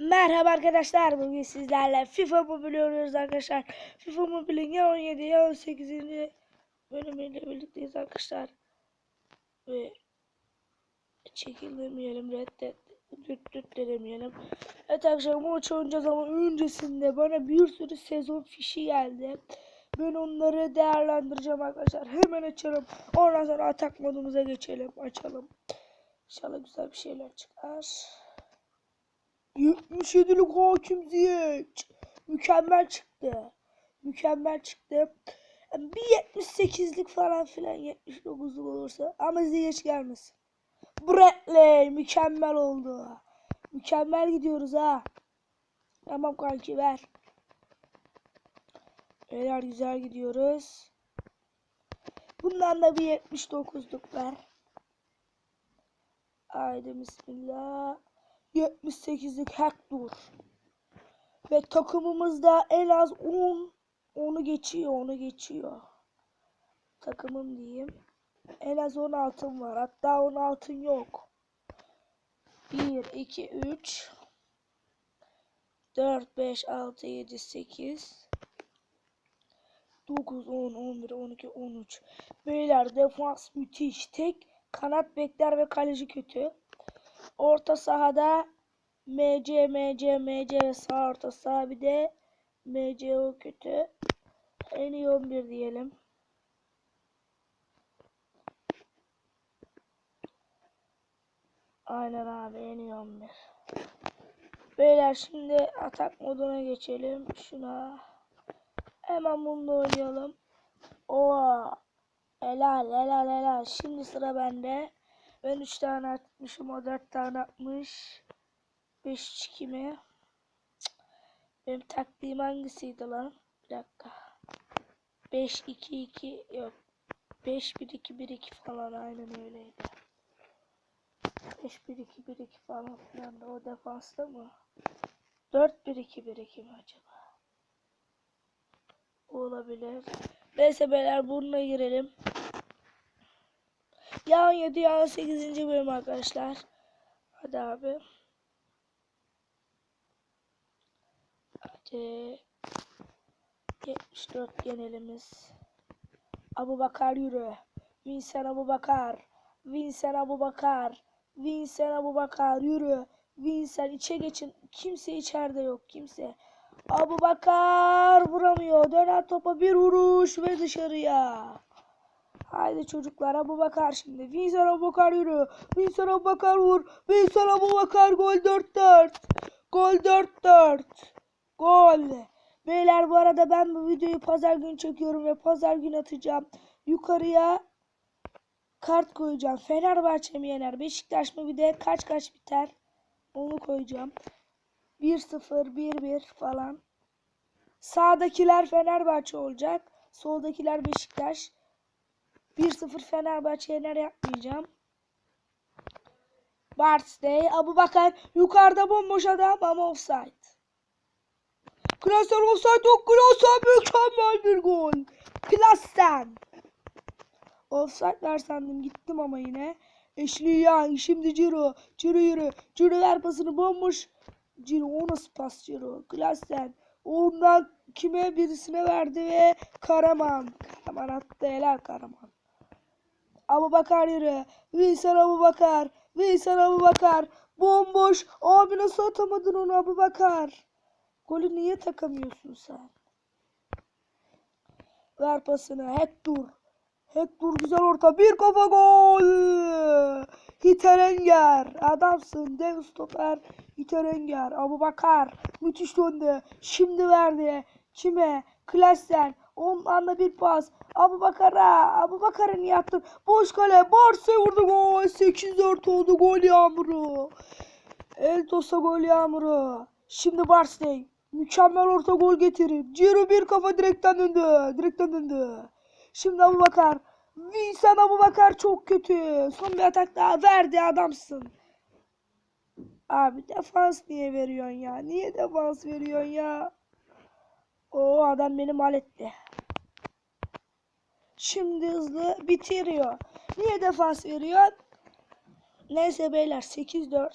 Merhaba arkadaşlar bugün sizlerle FIFA Mobile oynuyoruz arkadaşlar. FIFA Mobile'in ya 17 ya 18. bölümüyle birlikteyiz arkadaşlar. Ve çekilmeyelim reddet düt düt demeyelim. Evet arkadaşlar bu maçı oynayacağız ama öncesinde bana bir sürü sezon fişi geldi. Ben onları değerlendireceğim arkadaşlar. Hemen açalım. Ondan sonra atak modumuza geçelim. Açalım. İnşallah güzel bir şeyler çıkar. 77'lik hakim Ziyech. Mükemmel çıktı. Mükemmel çıktı. Bir 78'lik falan filan 79'luk olursa ama Ziyech gelmesin. Bradley mükemmel oldu. Mükemmel gidiyoruz ha. Tamam kanki ver. Beyler güzel gidiyoruz. Bundan da bir 79'luk ver. Haydi bismillah. 78'lik Hector. Ve takımımızda en az 10 onu geçiyor, onu geçiyor. Takımım diyeyim. En az 10 altın var. Hatta 10 altın yok. 1 2 3 4 5 6 7 8 9 10 11 12 13 Beyler defans müthiş. Tek kanat bekler ve kaleci kötü. Orta sahada MC, MC, MC ve sağ orta saha bir de MCO kötü. En iyi 11 diyelim. Aynen abi en iyi 11. Beyler şimdi atak moduna geçelim. Şuna. Hemen bununla oynayalım. Oo. Helal helal helal. Şimdi sıra bende. Ben 3 tane atmışım. O 4 tane atmış. 5 2 mi? Cık. Benim taktiğim hangisiydi lan? Bir dakika. 5 2 2 yok. 5 1 2 1 2 falan aynen öyleydi. 5 1 2 1 2 falan filan da o defansta mı? 4 1 2 1 2 mi acaba? Olabilir. Neyse beyler bununla girelim. Ya 17 ya 18. bölüm arkadaşlar. Hadi abi. Hadi. 74 genelimiz. Abu Bakar yürü. Vincent Abu Bakar. Vincent Abu Bakar. Vincent Abu Bakar yürü. Vincent içe geçin. Kimse içeride yok. Kimse. Abu Bakar vuramıyor. Dönen topa bir vuruş ve dışarıya. Haydi çocuklar Abu Bakar şimdi. Vincent Abu Bakar yürü. Vincent Abu Bakar vur. Vincent Abu Bakar gol 4-4. Gol 4-4. Gol. Beyler bu arada ben bu videoyu pazar günü çekiyorum ve pazar günü atacağım. Yukarıya kart koyacağım. Fenerbahçe mi yener? Beşiktaş mı? Bir de kaç kaç biter? Onu koyacağım. 1-0, 1-1 falan. Sağdakiler Fenerbahçe olacak. Soldakiler Beşiktaş. 1-0 Fenerbahçe yener yapmayacağım. Bart's'te Abu Bakar yukarıda bomboş adam ama offside. Klasen offside yok. Klasen mükemmel bir gol. Klasen. Offside ver sandım gittim ama yine. Ashley Young şimdi Ciro. Ciro yürü. Ciro ver pasını bomboş. Ciro o nasıl pas Ciro? Klasen. Ondan kime birisine verdi ve Karaman. Karaman attı helal Karaman. Abu Bakar yürü. Vincent Abu Bakar. Vincent Abu Bakar. Bomboş. Abi nasıl atamadın onu Abu Bakar? Golü niye takamıyorsun sen? Ver pasını. Hector. Hector güzel orta. Bir kafa gol. Hiterenger. Adamsın. Dev stoper. Hiterenger. Abu Bakar. Müthiş döndü. Şimdi verdi. Kime? Klasen. Ondan da bir pas. Abu Bakar'a. Abu Bakar'a niye attın? Boş kale. Barça vurdu gol. 8-4 oldu gol yağmuru. Eltos'a gol yağmuru. Şimdi Barsley. Mükemmel orta gol getirir. Ciro bir kafa direkten döndü. Direkten döndü. Şimdi Abu Bakar. Vincent Abu Bakar çok kötü. Son bir atak daha verdi adamsın. Abi defans niye veriyorsun ya? Niye defans veriyorsun ya? O adam beni mal etti. Şimdi hızlı bitiriyor. Niye defans veriyor? Neyse beyler 8-4.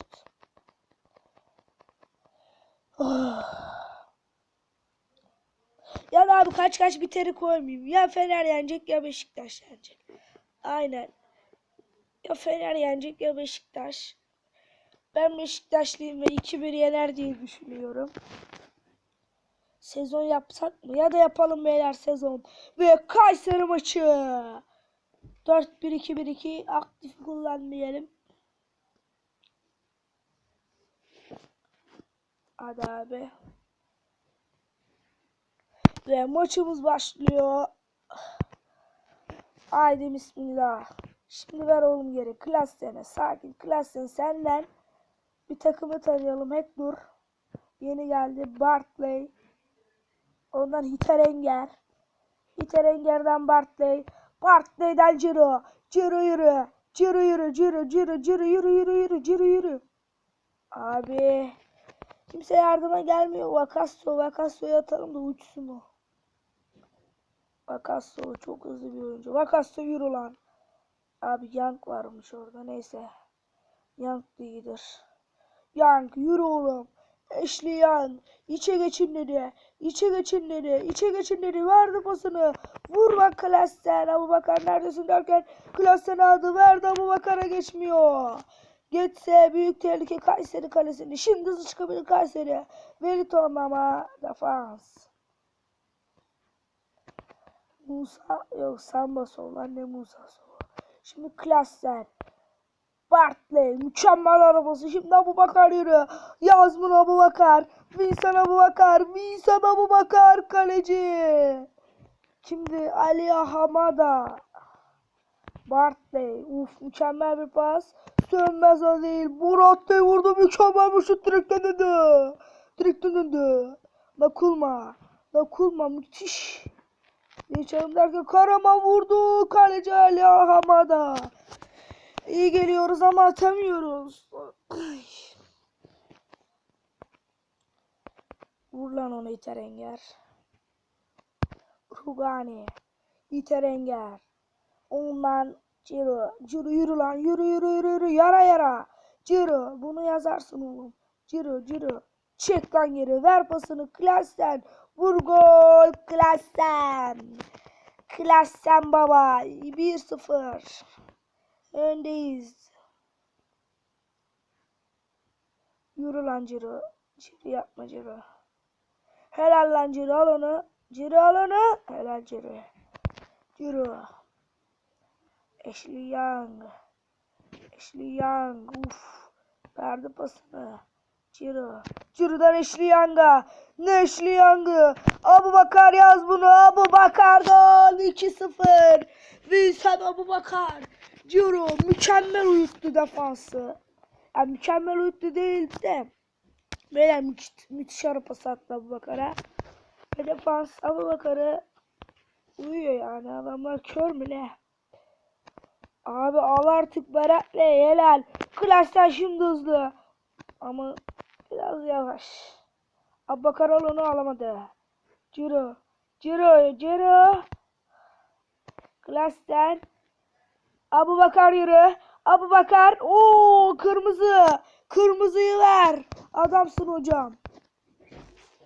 Oh. Ya abi kaç kaç biteri koymayayım. Ya Fener yenecek ya Beşiktaş yenecek. Aynen. Ya Fener yenecek ya Beşiktaş. Ben Beşiktaşlıyım ve 2-1 yener diye düşünüyorum. Sezon yapsak mı? Ya da yapalım beyler sezon. Ve Kayseri maçı. 4-1-2-1-2 aktif kullanmayalım. Hadi abi. Ve maçımız başlıyor. Haydi bismillah. Şimdi ver oğlum geri. Klassene. Sakin. Klassen senden. Bir takımı tanıyalım. Hector. Yeni geldi. Bartley. Ondan Hiterenger. Hiterenger'den Bartley. Bartley'den Ciro. Ciro yürü. Ciro yürü. Ciro. Ciro. Ciro yürü yürü yürü. Ciro yürü. Abi. Kimse yardıma gelmiyor. Vakasso. Vakasso'yu atalım da uçsun o. Vakasso çok hızlı bir oyuncu. Vakasso yürü lan. Abi Young varmış orada. Neyse. Da iyidir. Young yürü oğlum. Young. İçe geçin dedi. İçe geçin dedi. İçe geçin dedi. Verdi pasını. Vur bak Klassen. Abu Bakar neredesin derken Klassen aldı. Verdi Abu Bakar'a geçmiyor. Geçse büyük tehlike Kayseri kalesinde. Şimdi hızlı çıkabilir Kayseri. Wellington ama defans. Musa yok Samba sol lan ne Musa sol. Şimdi Klassen. Bartley mükemmel arabası. Şimdi Abu Bakar yürü. Yazmin Abu Bakar. Vincent Abu Bakar. Vincent Abu Bakar kaleci. Şimdi Ali Hamada. Bartley. Uf mükemmel bir pas. Sönmez o değil. Murat vurdu mükemmel bir şut direkten döndü. Direkten döndü. Nakulma. Nakulma müthiş. Geçelim derken Karaman vurdu. Kaleci Ali Hamada. İyi geliyoruz ama atamıyoruz. Ay. Vur lan onu İterenger. Rugani. İterenger. Ondan Ciro. Ciro yürü lan. Yürü yürü yürü yürü. Yara yara. Ciro. Bunu yazarsın oğlum. Ciro Ciro. Çek lan geri. Ver pasını. Klassen. Vur gol. Klassen. Klassen baba. 1-0. Öndeyiz. Yürü lan Ciro. Ciro yapma Ciro. Helal lan Ciro al onu. Ciro al onu. Helal Ciro. Ciro. Ashley Young. Ashley Young. Uf. Verdi pasını. Ciro. Ciro'dan Ashley Young'a. Ne Ashley Young'ı. Abu Bakar yaz bunu. Abu Bakar gol. 2-0. Vincent Abu Bakar. Ciro mükemmel uyuttu defansı. Yani mükemmel uyuttu değil de. Beyler müthiş, müthiş ara pas attı Abu Bakar'a. Ve defans Abu Bakar'ı uyuyor yani. Adamlar kör mü ne? Abi al artık Berat'le helal. Klasten şimdi hızlı. Ama biraz yavaş. Abbakar onu alamadı. Ciro. Ciro. Ciro. Klasten. Abu Bakar yürü. Abu Bakar. Oo kırmızı. Kırmızıyı ver. Adamsın hocam.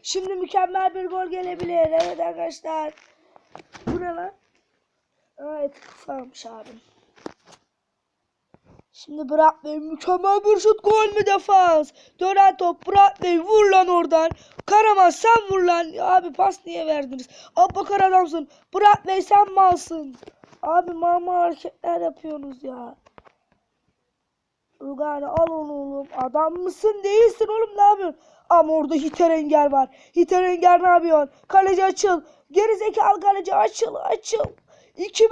Şimdi mükemmel bir gol gelebilir. Evet arkadaşlar. Bu ne lan? Evet kısalmış abim. Şimdi Bradley mükemmel bir şut gol mü defans? Dönen top Bradley vur lan oradan. Karaman sen vur lan. Abi pas niye verdiniz? Abbakar adamsın. Bradley sen malsın. Abi mama hareketler yapıyorsunuz ya. Rugani al onu oğlum. Adam mısın değilsin oğlum ne yapıyorsun? Ama orada Hiterenger var. Hiterenger ne yapıyorsun? Kaleci açıl. Geri zekalı kaleci açıl açıl. 2-1.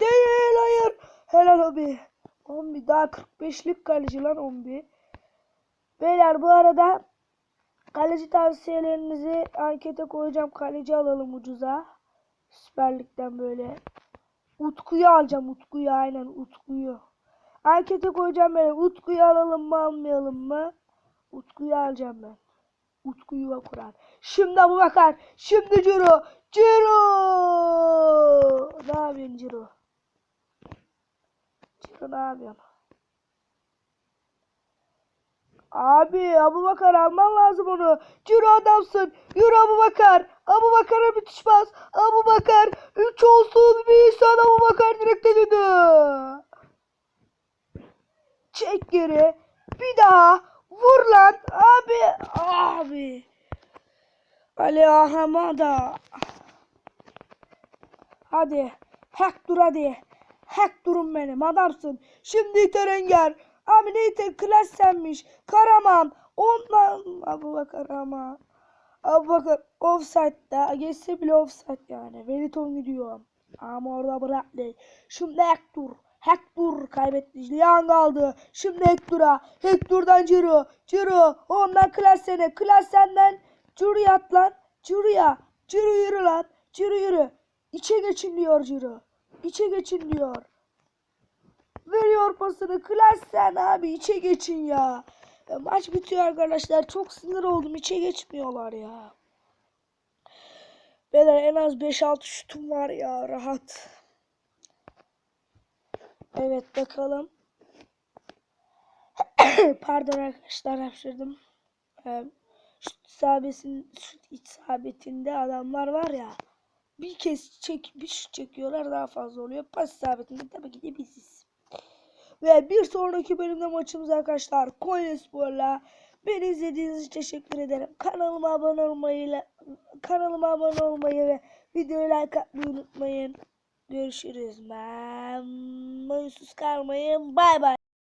Değil hayır. Helal abi. 11 daha 45'lik kaleci lan 11. Beyler bu arada kaleci tavsiyelerinizi ankete koyacağım. Kaleci alalım ucuza. Süper Lig'den böyle. Utku'yu alacağım. Utku'yu aynen Utku'yu. Ankete koyacağım böyle. Utku'yu alalım mı almayalım mı? Utku'yu alacağım ben. Utku yuva kurar. Şimdi bu bakar. Şimdi Ciro. Ciro. Ne yapıyorsun Ciro? Ciro ne yapıyorsun? Abi Abu Bakar alman lazım onu. Yürü adamsın. Yürü Abu Bakar. Abu Bakar'a pas. Abu Bakar. 3 olsun. Bir insan Abu Bakar direkte döndü. Çek geri. Bir daha. Vur lan. Abi. Abi. Ali Ahamada. Hadi. Hak dur hadi. Hak durun benim adamsın. Şimdi iter Enger. Abi ne iter klas senmiş. Karaman. Ondan. Abu Bakar ama. Abu Bakar offside'da. Geçse bile offside yani. Veliton gidiyor. Ama orada bıraktı. Şimdi Hector. Hector kaybetti. Lian kaldı. Şimdi Hector'a. Hector'dan Ciro. Ciro. Ondan Klasen'e. Klasen'den Ciro'ya at lan. Ciro'ya. Ciro yürü lan. Ciro yürü. İçe geçin diyor Ciro. İçe geçin diyor. Veriyor pasını. Klasen abi içe geçin ya. Maç bitiyor arkadaşlar. Çok sinir oldum. İçe geçmiyorlar ya. Beyler en az 5-6 şutum var ya. Rahat. Evet bakalım. Pardon arkadaşlar hapşırdım. Ee, şut isabetin, şut isabetinde adamlar var ya. Bir kez çek, bir şut çekiyorlar daha fazla oluyor. Pas isabetinde tabii ki de biziz. Ve bir sonraki bölümde maçımız arkadaşlar Konyaspor'la beni izlediğiniz için teşekkür ederim. Kanalıma abone olmayı, kanalıma abone olmayı ve videoyu like atmayı unutmayın. Görüşürüz. Ben kalmayın. Bay bay.